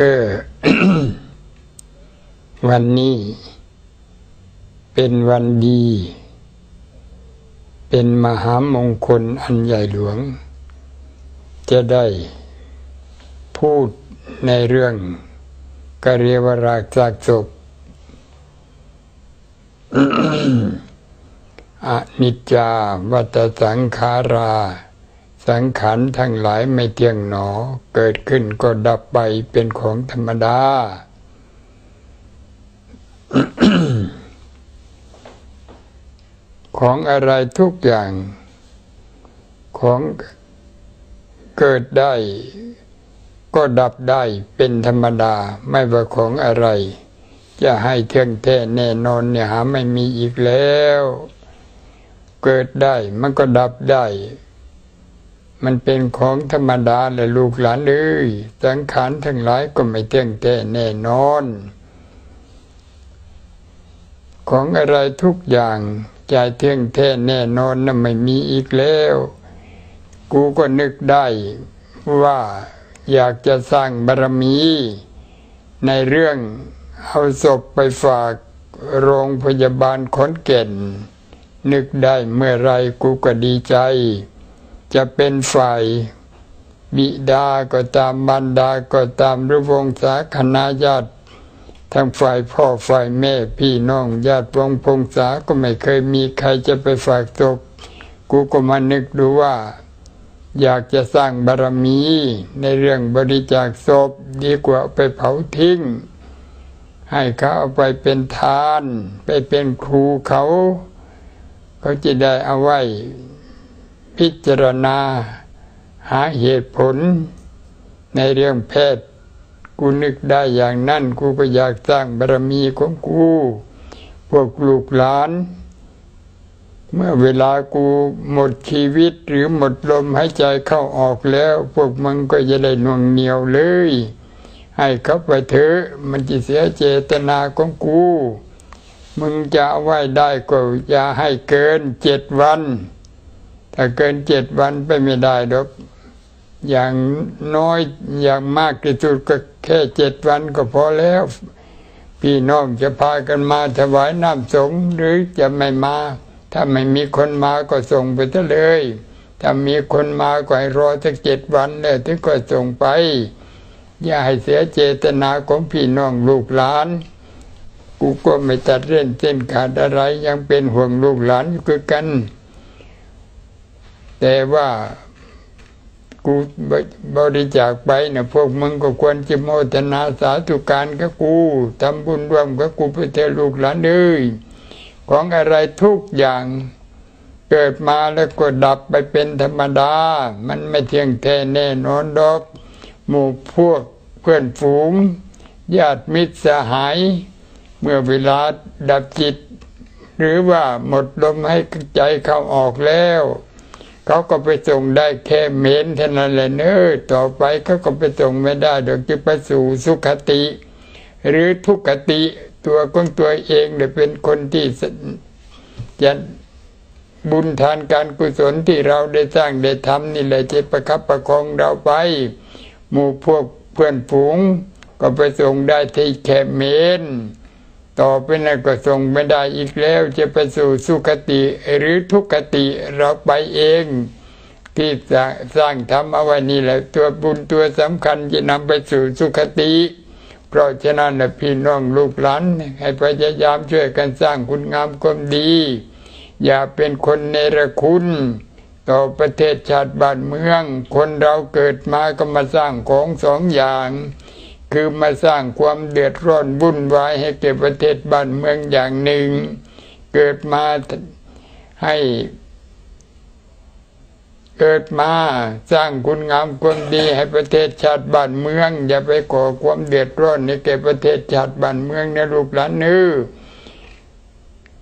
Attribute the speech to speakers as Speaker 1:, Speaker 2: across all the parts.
Speaker 1: ออวันนี้ เป็นวันดี เป็นมหามงคลอันใหญ่หลวง จะได้พูดในเรื่องกเรียวรากจากศพอนิจจาวัตสังขารา สังขารทั้งหลายไม่เที่ยงหนอ เกิดขึ้นก็ดับไปเป็นของธรรมดา ของอะไรทุกอย่าง ของเกิดได้ ก็ดับได้เป็นธรรมดา ไม่ว่าของอะไร จะให้เที่ยงแท้แน่นอนเนี่ยหาไม่มีอีกแล้ว เกิดได้มันก็ดับได้ มันเป็นของธรรมดาเลยลูกหลานเอ้ยสังขารทั้งหลายก็ไม่เที่ยงแท้แน่นอน ของอะไรทุกอย่างใจเที่ยงแท้แน่นอนนะ่ะไม่มีอีกแล้ว กูก็นึกได้ว่าอยากจะสร้างบารมี ในเรื่องเอาศพไปฝากโรงพยาบาลขอนแก่น นึกได้เมื่อไรกูก็ดีใจ จะเป็นฝ่ายบิดาก็ตามบรรดาก็ตามหรือวงศาคณะญาติทั้งฝ่ายพ่อฝ่ายแม่พี่น้องญาติวงพงษาก็ไม่เคยมีใครจะไปฝากศพกูก็มานึกดูว่า อยากจะสร้างบารมี ในเรื่องบริจาคศพดีกว่าไปเผาทิ้ง ให้เขาเอาไปเป็นทาน ไปเป็นครูเขา เขาจะได้เอาไว้ พิจารณา หาเหตุผล ในเรื่องแพทย์ กูนึกได้อย่างนั้นกูก็อยากสร้างบารมีของกู พวกลูกหลาน เมื่อเวลากูหมดชีวิตหรือหมดลมหายใจเข้าออกแล้ว พวกมึงก็จะได้น่วงเหนียวเลย ให้เขาไปเถอะมันจะเสียเจตนาของกูมึงจะเอาไว้ได้ก็อย่าให้เกินเจ็ดวัน ถ้าเกินเจ็ดวันไปไม่ได้ดอกอย่างน้อยอย่างมากที่สุดก็แค่เจ็ดวันก็พอแล้ว พี่น้องจะพากันมาถวายน้ำสงหรือจะไม่มา ถ้าไม่มีคนมาก็ส่งไปซะเลย ถ้ามีคนมาก็ให้รอสักเจ็ดวันแล้วถึงก็ส่งไป อย่าให้เสียเจตนาของพี่น้องลูกหลาน กูก็ไม่ตัดเล่นเส้นขาดอะไรยังเป็นห่วงลูกหลานอยู่คือกัน แต่ว่ากูบริจาคไปนะพวกมึงก็ควรจะโมทนาสาธุการกับกูทำบุญร่วมกับกูเพื่อเทลูกหลานเลยของอะไรทุกอย่างเกิดมาแล้วก็ดับไปเป็นธรรมดา มันไม่เที่ยงแท้แน่นอนดอก หมู่พวกเพื่อนฝูง ญาติมิตรสหาย เมื่อเวลาดับจิต หรือว่าหมดลมให้ใจเข้าออกแล้ว เขาก็ไปส่งได้แค่เมนเท่านั้นแหละเนอต่อไปเขาก็ไปส่งไม่ได้เดี๋ยวจะไปสู่สุขติ หรือทุกขติตัวของตัวเองเนี่ยเป็นคนที่จะบุญทานการกุศลที่เราได้สร้างได้ทำนี่แหละจะประคับประคองเราไป หมู่พวกเพื่อนฝูง ก็ไปส่งได้ที่แค่เมน ต่อไปนั้นก็ส่งไม่ได้อีกแล้วจะไปสู่สุคติหรือทุกติเราไปเอง ที่สร้างทำเอาไว้นี่แหละตัวบุญตัวสำคัญจะนำไปสู่สุคติ เพราะฉะนั้นนะพี่น้องลูกหลานให้พยายามช่วยกันสร้างคุณงามความดี อย่าเป็นคนเนรคุณต่อประเทศชาติบ้านเมือง คนเราเกิดมาก็มาสร้างของสองอย่าง คือมาสร้างความเดือดร้อนวุ่นวายให้แก่ประเทศบ้านเมืองอย่างหนึ่ง เกิดมาให้ เกิดมาสร้างคุณงามความดีให้ประเทศชาติบ้านเมือง อย่าไปก่อความเดือดร้อนให้แก่ประเทศชาติบ้านเมืองนะลูกหลานนื้อ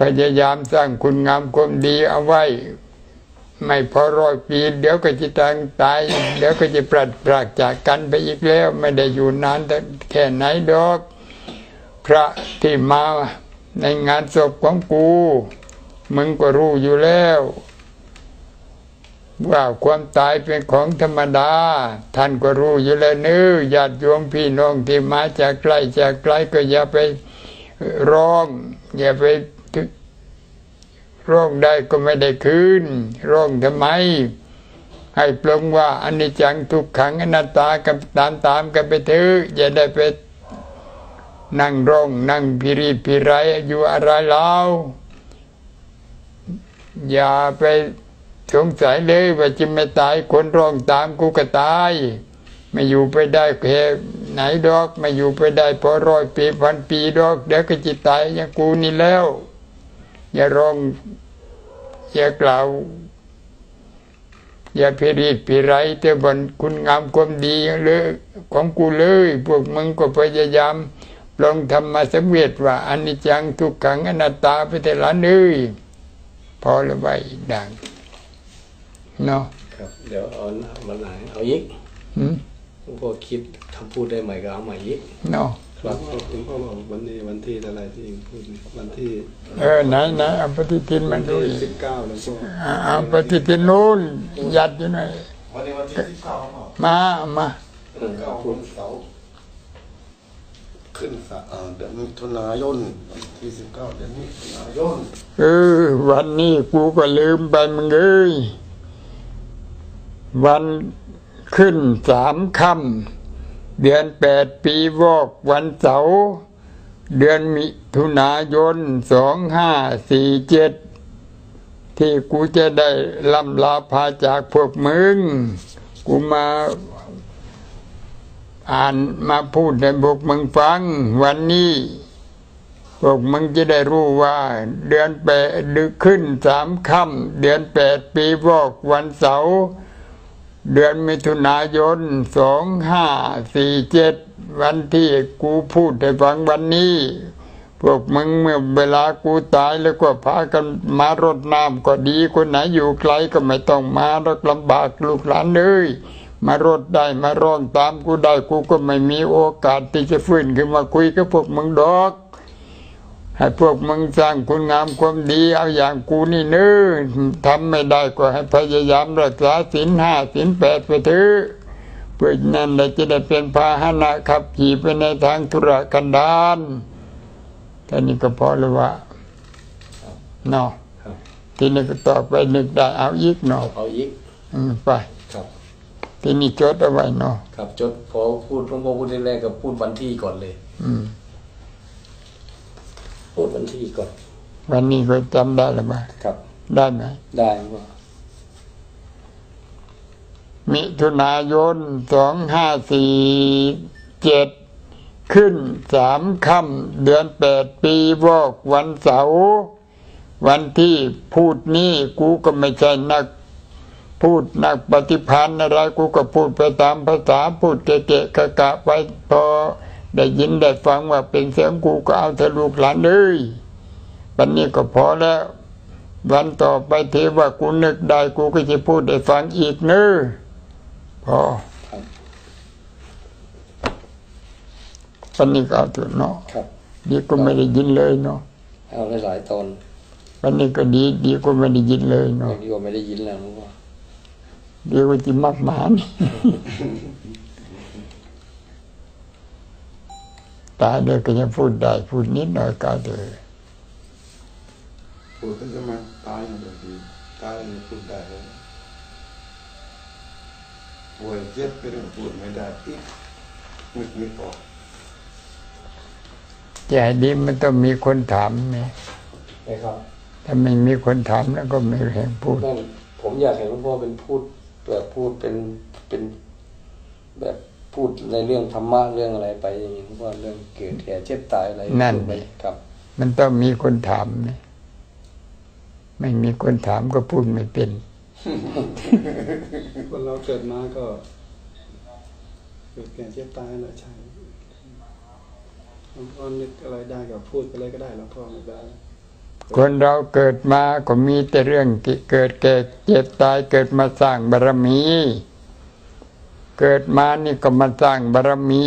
Speaker 1: พยายามสร้างคุณงามความดีเอาไว้ ไม่พอร้อยปี เดี๋ยวก็จะตายตาย เดี๋ยวก็จะปรัดปรากจากกันไปอีกแล้ว ไม่ได้อยู่นานแค่ไหนดอก พระที่มาในงานศพของกู มึงก็รู้อยู่แล้ว ว่าความตายเป็นของธรรมดา ท่านก็รู้อยู่แล้วเนื้อญาติโยมพี่น้องที่มาจากไกลจากไกลก็อย่าไปร้อง อย่าไป ร้องได้ก็ไม่ได้คืนร้องทำไม ให้ปลงว่าอนิจจังทุกขังอนัตตากับตามตามกันไปเถอะอย่าได้ไปนั่งร้องนั่งพิริพิไรอยู่อะไรแล้วอย่าไปสงสัยเลยว่าจะไม่ตายคนร้องตามกูก็ตาย ไม่อยู่ไปได้แค่ไหนดอก ไม่อยู่ไปได้พอร้อยปีพันปีดอกเดี๋ยวก็จะตายอย่างกูนี่แล้ว อย่าร้อง อย่ากล่าว อย่าพิริตพิไรเต่บนคุณงามความดีเลยของกูเลย พวกมึงก็พยายามลองทำมาสังเวชว่าอนิจจังทุกขังอนัตตาไปแต่ละนื้อพอละไว้ดังเนาะ
Speaker 2: ครับ เดี๋ยวเอาวันไหนเอาอีก
Speaker 1: หืม
Speaker 2: หลวงพ่อคิดทำพูดได้ใหม่ก็เอาใหม่อีก
Speaker 1: เนาะ
Speaker 2: ครับ
Speaker 3: หลวงพ่อบอกวันนี้วันที่อะไรที่พูดวันที่
Speaker 1: เออไหนไหนเอาปฏิทินมาดู
Speaker 3: ที่
Speaker 1: อีก
Speaker 3: สิบเก้าหลวงพ่อ
Speaker 1: อ่าเอาปฏิทินนู้นยัดอยู่ไหนอย
Speaker 4: วันนี้วันที่สิบเก้าเนาะ
Speaker 1: มามา
Speaker 3: สิบเก้าวันเสาร์ขึ้นสะเอ่อเดือนมิถุนายนวันที่สิบเก้าเดือนมิถุนายน
Speaker 1: เออ วันนี้กูก็ลืมไปมึงเอ้ยวันขึ้นสามค่ำ เดือนแปดปีวอกวันเสาร์เดือนมิถุนายนสองห้าสี่เจ็ดที่กูจะได้ลำลาพาจากพวกมึง กูมาอ่านมาพูดให้พวกมึงฟัง วันนี้พวกมึงจะได้รู้ว่า เดือนแปดดึกขึ้นสามค่ำเดือนแปดปีวอกวันเสาร์ เดือนมิถุนายนสองห้าสี่เจ็ดวันที่กูพูดให้ฟังวันนี้ พวกมึงเมื่อเวลากูตายแล้วก็พากันมารดน้ำก็ดีคนไหนอยู่ไกลก็ไม่ต้องมารักลำบากลูกหลานเลยมารดได้มาร้องตามกูได้กูก็ไม่มีโอกาสที่จะฟื้นขึ้นมาคุยกับพวกมึงดอก ให้พวกมึงสร้างคุณงามความดี เอาอย่างกูนี่เนื้อทำไม่ได้ก็ให้พยายามรักษาศีลห้าศีลแปดไปเถอะเพื่อนั่นแหละจะได้เป็นพาหนะขับขี่ไปในทางธุรกันดารท่านี้ก็พอแล้วว่าเนาะ
Speaker 2: ครับ
Speaker 1: ทีนี้ก็ต่อไปนึกได้เอาอีกเนาะ
Speaker 2: เอาอีก
Speaker 1: อืมไป
Speaker 2: ครับ
Speaker 1: ทีนี้จดเอาไว้เนาะ
Speaker 2: ครับจดพอพูดหลวงพ่อพูดแรกๆก็พูดวันที่ก่อนเลย
Speaker 1: อืม
Speaker 2: พูดวันที่ก่อน
Speaker 1: วันนี้ก็จำได้หรือไม่
Speaker 2: ครับ
Speaker 1: ได้ไหม
Speaker 2: ได้หลวงพ่อ
Speaker 1: มิถุนายนสองห้าสี่เจ็ดขึ้นสามค่ำเดือนแปดปีวอกวันเสาร์วันที่พูดนี้กูก็ไม่ใช่นัก พูดนักปฏิพันธ์อะไรกูก็พูดไปตามภาษาพูดเกะๆกะกะไปพอ ได้ยินได้ฟังว่าเป็นเสียงกูก็เอาเถอะลูกหลานเลยวันนี้ก็พอแล้ว วันต่อไปเทว่ากูนึกได้กูก็จะพูดได้ฟังอีกเนอะพอ
Speaker 2: ครับ
Speaker 1: วันนี้ก็เอาเถอะเนาะ
Speaker 2: ครับ
Speaker 1: ดีก็ไม่ได้ยินเลยเนาะ
Speaker 2: เอาหลายๆตอน
Speaker 1: วันนี้ก็ดีดีก็ไม่ได้ยินเลยเนาะ
Speaker 2: อย่างที่ว่าไม่ได้ยินแล้วหลวงพ่อ
Speaker 1: ดีกว่าจิมากหมาน ตายเด็กก็ยังพูดได้พูดนิดหน่อยก็เอาเถอะ
Speaker 3: พูดกันจะมาตายนะเดี๋ยวดีตายนี่พูดได้เลยป่วยเจ็บไปเรื่องพูดไม่ได้อีกนึกไม่ออก
Speaker 1: จะให้ดีมันต้องมีคนถามไหม
Speaker 2: นะครับ
Speaker 1: ถ้าไม่มีคนถามแล้วก็ไม่แห่งพูด
Speaker 2: นั่นผมอยากเห็นหลวงพ่อเป็นพูดแบบพูดเป็นเป็นแบบ พูดในเรื่องธรรมะเรื่องอะไรไปอย่างนี้หลวงพ่อเรื่องเกิดแก่เจ็บตายอะไร
Speaker 1: นั่น
Speaker 2: พูดไป
Speaker 1: ดิ
Speaker 2: ครับ
Speaker 1: มันต้องมีคนถามไหมไม่มีคนถามก็พูดไม่เป็น
Speaker 3: คนเราเกิดมาก็เกิดแก่เจ็บตายแหละใช่หลวงพ่อนึกอะไรได้ก็พูดไปเลยก็ได้หลวงพ่อไม่ได้
Speaker 1: คนเราเกิดมาก็มีแต่เรื่องเกิดแก่เจ็บตายเกิดมาสร้างบารมี เกิดมานี่ก็มาสร้างบารมี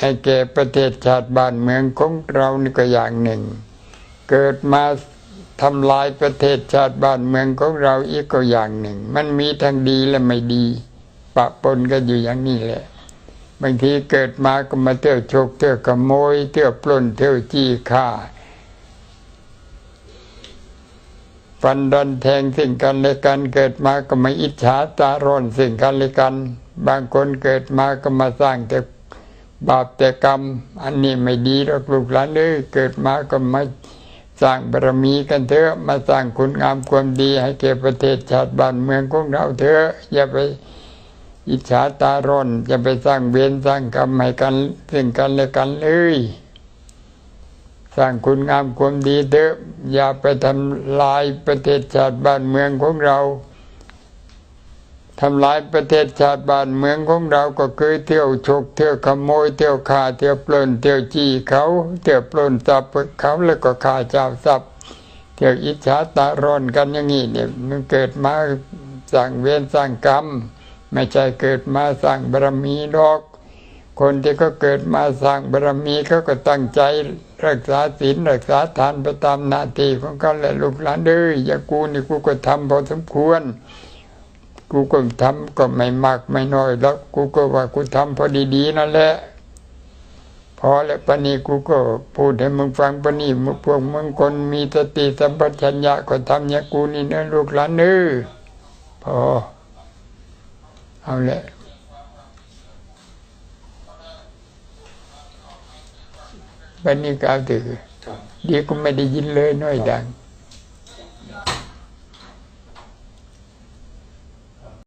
Speaker 1: ให้แก่ประเทศชาติบ้านเมืองของเรานี่ก็อย่างหนึ่ง เกิดมาทำลายประเทศชาติบ้านเมืองของเราอีกก็อย่างหนึ่ง มันมีทั้งดีและไม่ดี ปะปนกันอยู่อย่างนี้แหละ บางทีเกิดมาก็มาเที่ยวฉกเที่ยวขโมย เที่ยวปล้นเที่ยวจี้ฆ่าฟันดันแทงสิ่งกันและกันเกิดมาก็มาอิจฉาตาร้อนสิ่งกันและกัน บางคนเกิดมาก็มาสร้างแต่บาปแต่กรรม อันนี้ไม่ดีหรอกลูกหลานเอ้ยเกิดมาก็มาสร้างบารมีกันเถอะมาสร้างคุณงามความดีให้แก่ประเทศชาติบ้านเมืองของเราเถอะอย่าไปอิจฉาตาร้อนจะไปสร้างเวรสร้างกรรมให้กันซึ่งกันและกันเลยสร้างคุณงามความดีเถอะอย่าไปทำลายประเทศชาติบ้านเมืองของเรา ทำลายประเทศชาติบ้านเมืองของเราก็คือเที่ยวฉกเที่ยวขโมยเที่ยวฆ่าเที่ยวปล้นเที่ยวจี้เขาเที่ยวปล้นทรัพย์เขาแล้วก็ฆ่าจ้าทรัพย์เที่ยวอิจฉาตาร้อนกันอย่างนี้เนี่ยมันเกิดมาสร้างเวรสร้างกรรม ไม่ใช่เกิดมาสร้างบารมีดอก คนที่เขาเกิดมาสร้างบารมีเขาก็ตั้งใจรักษาศีลรักษาทานไปตามหน้าที่ของเขาและลูกหลานเด้ออย่ากูนี่กูก็ทำพอสมควร กูก็ทำก็ไม่มากไม่น้อยแล้ว กูก็ว่ากูทำพอดีๆนั่นแหละพอแล้วปานนี้กูก็พูดให้มึงฟังปานนี้มึงพวกมึงคนมีสติสัมปชัญญะก็ทำอย่างกูนี่นะลูกหลานเด้อพอเอาแหละบันนี้กล่าวถือ
Speaker 2: ครับ
Speaker 1: ดีก็ไม่ได้ยินเลยน้อยดัง